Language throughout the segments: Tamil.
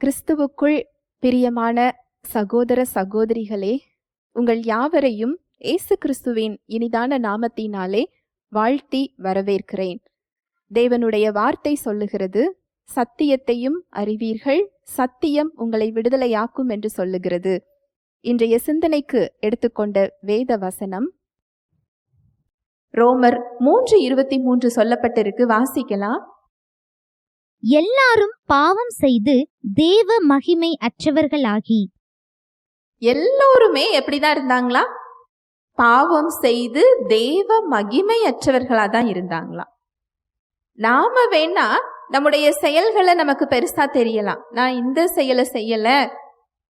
கிறிஸ்துவுக்குள் பிரியமான சகோதர சகோதரிகளே உங்கள் யாவரையும் இயேசு கிறிஸ்துவின் இனிதான நாமத்தினாலே வாழ்த்தி வரவேற்கிறேன். தேவனுடைய வார்த்தை சொல்லுகிறது சத்தியத்தையும் அறிவீர்கள் சத்தியம் உங்களை விடுதலையாக்கும் என்று சொல்லுகிறது. இன்றைய சிந்தனைக்கு எடுத்துக்கொண்ட வேத வசனம். ரோமர் மூன்று இருபத்தி மூன்று சொல்லப்பட்டிருக்கு வாசிக்கலாம். எல்லாரும் பாவம் செய்து தேவ மகிமை அற்றவர்களாகி. எல்லோருமே எப்படிதான் இருந்தாங்களா? பாவம் செய்து தேவ மகிமை அற்றவர்களா தான் இருந்தாங்களா? நாம வேணா நம்முடைய செயல்களை நமக்கு பெருசா தெரியலாம். நான் இந்த செயலை செய்யல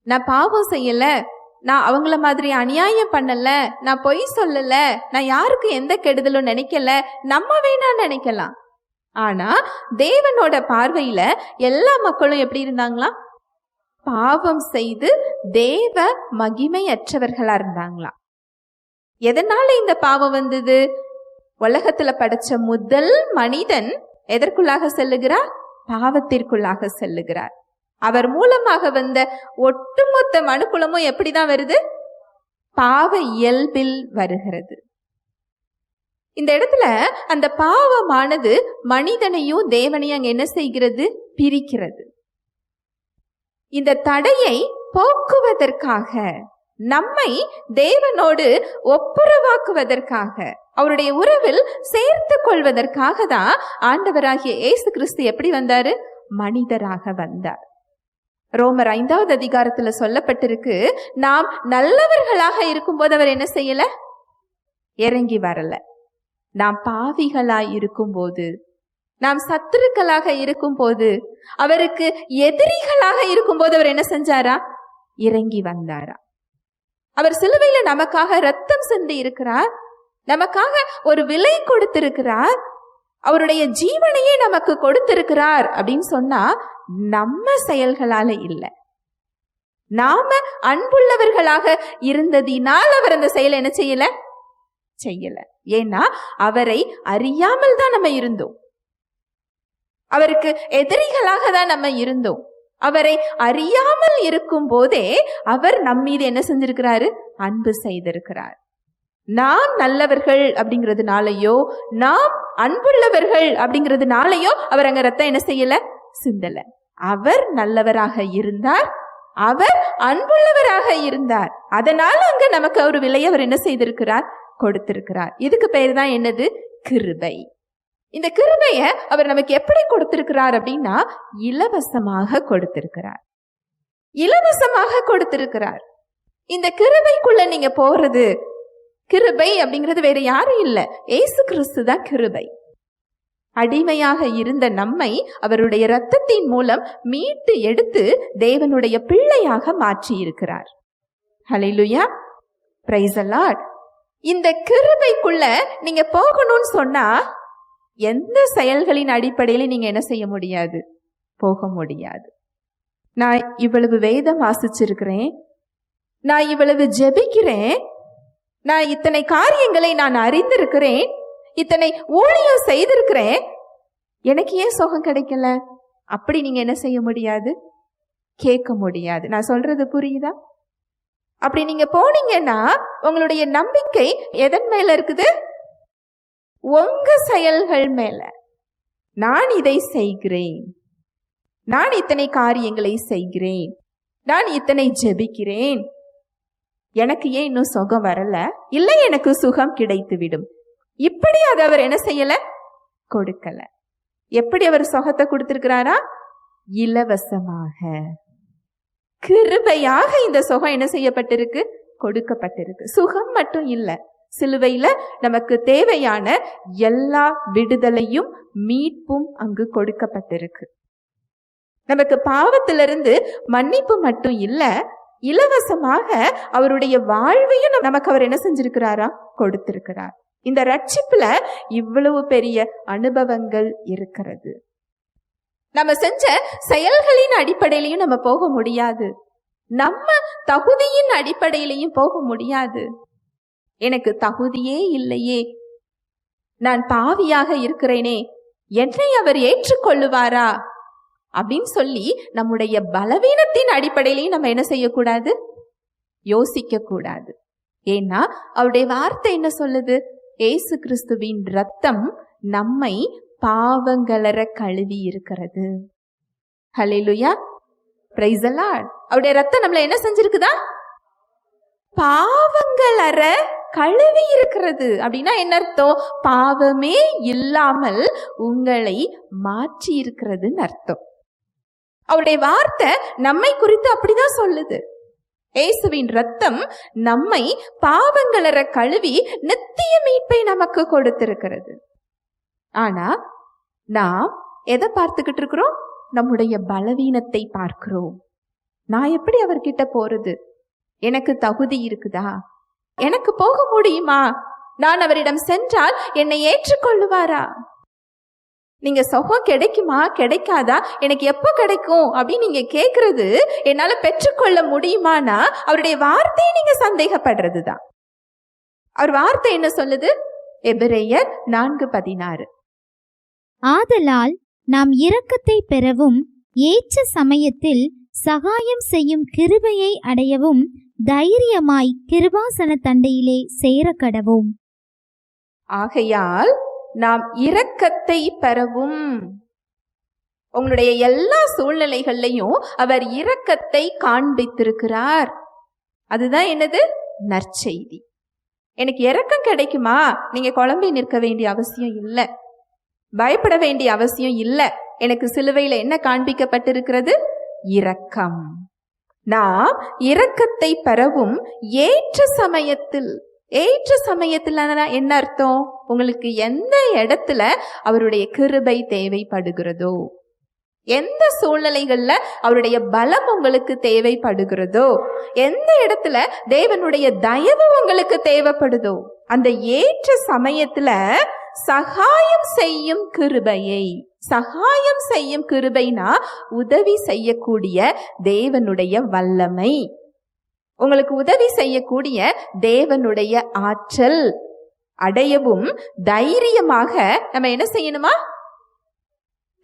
நான் பாவம் செய்யல நான் அவங்கள மாதிரி அநியாயம் பண்ணல நான் பொய் சொல்லல நான் யாருக்கு எந்த கெடுதலும் நினைக்கல நம்ம வேணா நினைக்கலாம். ஆனா தேவனோட பார்வையில எல்லா மக்களும் எப்படி இருந்தாங்களா? பாவம் செய்து தேவ மகிமையற்றவர்களா இருந்தாங்களாம் எதனால இந்த பாவம் வந்தது? உலகத்துல படைச்ச முதல் மனிதன் எதற்குள்ளாக செல்லுகிறார்? பாவத்திற்குள்ளாக செல்லுகிறார். அவர் மூலமாக வந்த ஒட்டுமொத்த மனுக்குலமும் எப்படிதான் வருது? பாவ இயல்பில் வருகிறது. இந்த இடத்துல அந்த பாவமானது மனிதனையும் தேவனையும் அங்கே என்ன செய்கிறது? பிரிக்கிறது. இந்த தடையை போக்குவதற்காக நம்மை தேவனோடு ஒப்புரவாக்குவதற்காக அவருடைய உறவில் சேர்த்து கொள்வதற்காக தான் ஆண்டவராகிய இயேசு கிறிஸ்து எப்படி வந்தாரு? மனிதராக வந்தார். ரோமர் ஐந்தாவது அதிகாரத்துல சொல்லப்பட்டிருக்கு நாம் நல்லவர்களாக இருக்கும்போது அவர் என்ன செய்யல? இறங்கி வரல. நாம் பாவிகளாய் இருக்கும்போது நாம் சத்துருக்களாக இருக்கும்போது அவருக்கு எதிரிகளாக இருக்கும்போது அவர் என்ன செஞ்சாரா? இறங்கி வந்தாரா? அவர் சிலுவையில நமக்காக ரத்தம் சிந்தி இருக்கிறார். நமக்காக ஒரு விலை கொடுத்திருக்கிறார். அவருடைய ஜீவனையே நமக்கு கொடுத்திருக்கிறார் அப்படின்னு சொன்னா நம்ம செயல்களால இல்லை. நாம அன்புள்ளவர்களாக இருந்ததினால் அவர் அந்த செயலை என்ன செய்யல? செய்யல. ஏன்னா அவரை அறியாமல் தான் நம்ம இருந்தோம். அவருக்கு எதிரிகளாக தான் நம்ம இருந்தோம். அவரை அறியாமல் இருக்கும் போதே அவர் நம் மீது என்ன செஞ்சிருக்கிறாரு? அன்பு செய்திருக்கிறார். நாம் நல்லவர்கள் அப்படிங்கிறதுனாலயோ நாம் அன்புள்ளவர்கள் அப்படிங்கிறதுனாலயோ அவர் அங்க ரத்தம் என்ன செய்யல? சிந்தல. அவர் நல்லவராக இருந்தார். அவர் அன்புள்ளவராக இருந்தார். அதனால அங்க நமக்கு ஒரு விலை அவர் என்ன செய்திருக்கிறார்? கொடுத்திருக்கிறார். இதுக்கு பேர் தான் என்னது? கிருபை. இந்த கிருபைய அவர் நமக்கு எப்படி கொடுத்திருக்கிறார் அப்படின்னா இலவசமாக கொடுத்திருக்கிறார். இலவசமாக கொடுத்திருக்கிறார். இந்த கிருபைக்குள்ள நீங்க போறது கிருபை அப்படிங்கிறது வேற யாரும் இல்லை. ஏசு கிறிஸ்து தான் கிருபை. அடிமையாக இருந்த நம்மை அவருடைய இரத்தத்தின் மூலம் மீட்டு எடுத்து தேவனுடைய பிள்ளையாக மாற்றி இருக்கிறார் ஹலிலுயா பிரைஸ் இந்த கிருபைக்குள்ள நீங்க போகணும்னு சொன்னா எந்த செயல்களின் அடிப்படையில் நீங்க என்ன செய்ய முடியாது? போக முடியாது. நான் இவ்வளவு வேதம் வாசிச்சிருக்கிறேன். நான் இவ்வளவு ஜெபிக்கிறேன். நான் இத்தனை காரியங்களை நான் அறிந்திருக்கிறேன். இத்தனை ஊழியம் செய்திருக்கிறேன். எனக்கு ஏன் சுகம் கிடைக்கல? அப்படி நீங்க என்ன செய்ய முடியாது? கேட்க முடியாது. நான் சொல்றது புரியுதா? அப்படி நீங்க போனீங்கன்னா உங்களுடைய நம்பிக்கை எதன் மேல இருக்குது? உங்க செயல்கள் மேல. நான் இதை செய்கிறேன். நான் இத்தனை காரியங்களை செய்கிறேன். நான் இத்தனை ஜெபிக்கிறேன். எனக்கு ஏன் இன்னும் சுகம் வரல? இல்லை எனக்கு சுகம் கிடைத்து விடும் இப்படி அதை அவர் என்ன செய்யல? கொடுக்கல. எப்படி அவர் சுகத்தை கொடுத்திருக்கிறாரா? இலவசமாக. கிருபையாக இந்த சுகம் என்ன செய்யப்பட்டிருக்கு? கொடுக்கப்பட்டிருக்கு. சுகம் மட்டும் இல்லை. சிலுவையில நமக்கு தேவையான எல்லா விடுதலையும் மீட்பும் அங்கு கொடுக்கப்பட்டிருக்கு. நமக்கு பாவத்திலிருந்து மன்னிப்பு மட்டும் இல்லை இலவசமாக அவருடைய வாழ்வையும் நமக்கு அவர் என்ன செஞ்சிருக்கிறாரா? கொடுத்திருக்கிறார். இந்த ரட்சிப்புல இவ்வளவு பெரிய அனுபவங்கள் இருக்கிறது. நம்ம செஞ்ச செயல்களின் அடிப்படையிலையும் நம்ம போக முடியாது. நம்ம தகுதியின் அடிப்படையிலையும் போக முடியாது. எனக்கு தகுதியே இல்லையே. நான் பாவியாக இருக்கிறேனே. என்னை அவர் ஏற்றுக்கொள்ளுவாரா? அப்படின்னு சொல்லி நம்முடைய பலவீனத்தின் அடிப்படையிலையும் நம்ம என்ன செய்யக்கூடாது? யோசிக்க கூடாது ஏன்னா அவருடைய வார்த்தை என்ன சொல்லுது? ஏசு கிறிஸ்துவின் ரத்தம் நம்மை பாவங்களற கழுவி இருக்கிறது. ஹalleluya பிரைஸ் the அவருடைய ரத்தம் நம்மள என்ன செஞ்சிருக்குதா? பாவங்களற கழுவி இருக்கிறது. அப்படின்னா என்ன அர்த்தம்? பாவமே இல்லாமல் உங்களை மாற்றி இருக்கிறதுன்னு அர்த்தம். அவருடைய வார்த்தை நம்மை குறித்து அப்படிதான் சொல்லுது. இயேசுவின் ரத்தம் நம்மை பாவங்களற கழுவி நித்திய மீட்பை நமக்கு கொடுத்திருக்கிறது. ஆனா நாம் எதை பார்த்துக்கிட்டு இருக்கிறோம்? நம்முடைய பலவீனத்தை பார்க்கிறோம். நான் எப்படி அவர்கிட்ட போறது? எனக்கு தகுதி இருக்குதா? எனக்கு போக முடியுமா? நான் அவரிடம் சென்றால் என்னை ஏற்றுக்கொள்ளுவாரா? நீங்க சுகம் கிடைக்குமா? கிடைக்காதா? எனக்கு எப்போ கிடைக்கும்? அப்படின்னு நீங்க கேக்குறது என்னால பெற்றுக்கொள்ள முடியுமானா அவருடைய வார்த்தையை நீங்க சந்தேகப்படுறது தான் அவர் வார்த்தை என்ன சொல்லுது? எபிரேயர் நான்கு பதினாறு. ஆதலால் நாம் இரக்கத்தை பெறவும் ஏற்ற சமயத்தில் சகாயம் செய்யும் கிருபையை அடையவும் தைரியமாய் கிருபாசன தண்டையிலே சேரக்கடவோம் ஆகையால் நாம் இரக்கத்தை பெறவும். உங்களுடைய எல்லா சூழ்நிலைகள்லையும் அவர் இரக்கத்தை காண்பித்திருக்கிறார். அதுதான் என்னது? நற்செய்தி. எனக்கு இரக்கம் கிடைக்குமா? நீங்க குழம்பி நிற்க வேண்டிய அவசியம் இல்லை. பயப்பட வேண்டிய அவசியம் இல்லை. எனக்கு சிலுவையில் என்ன காண்பிக்கப்பட்டிருக்கிறது? இரக்கம். நாம் இரக்கத்தை பெறவும் ஏற்ற சமயத்தில் ஏற்ற சமயத்தில் என்ன அர்த்தம்? உங்களுக்கு எந்த இடத்துல அவருடைய கிருபை தேவைப்படுகிறதோ எந்த சூழ்நிலைகள்ல அவருடைய பலம் உங்களுக்கு தேவைப்படுகிறதோ எந்த இடத்துல தேவனுடைய தயவு உங்களுக்கு தேவைப்படுதோ அந்த ஏற்ற சமயத்துல சகாயம் செய்யும் கிருபையை. சகாயம் செய்யும் கிருபைனா உதவி செய்யக்கூடிய தேவனுடைய வல்லமை. உங்களுக்கு உதவி செய்யக்கூடிய தேவனுடைய ஆற்றல். அடையவும் தைரியமாக நம்ம என்ன செய்யணுமா?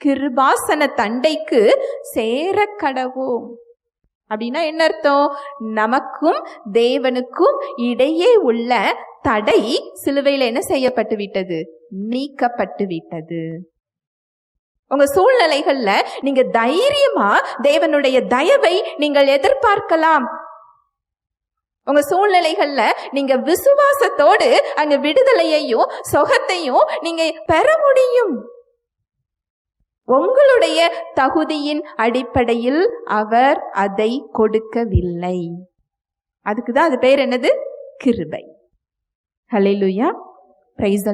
கிருபாசன தண்டைக்கு சேர கடவோம். அப்படின்னா என்ன அர்த்தம்? நமக்கும் தேவனுக்கும் இடையே உள்ள தடை சிலுவையில் என்ன செய்யப்பட்டு விட்டது? நீக்கப்பட்டு விட்டது உங்க சூழ்நிலைகள்ல நீங்க தைரியமா தேவனுடைய தயவை நீங்கள் எதிர்பார்க்கலாம். உங்க சூழ்நிலைகள்ல நீங்க விசுவாசத்தோடு அங்க விடுதலையையும் சுகத்தையும் நீங்க பெற முடியும். உங்களுடைய தகுதியின் அடிப்படையில் அவர் அதை கொடுக்கவில்லை. அதுக்கு தான் அது பேர் என்னது? கிருபை. ஹalleluya பிரைஸ் the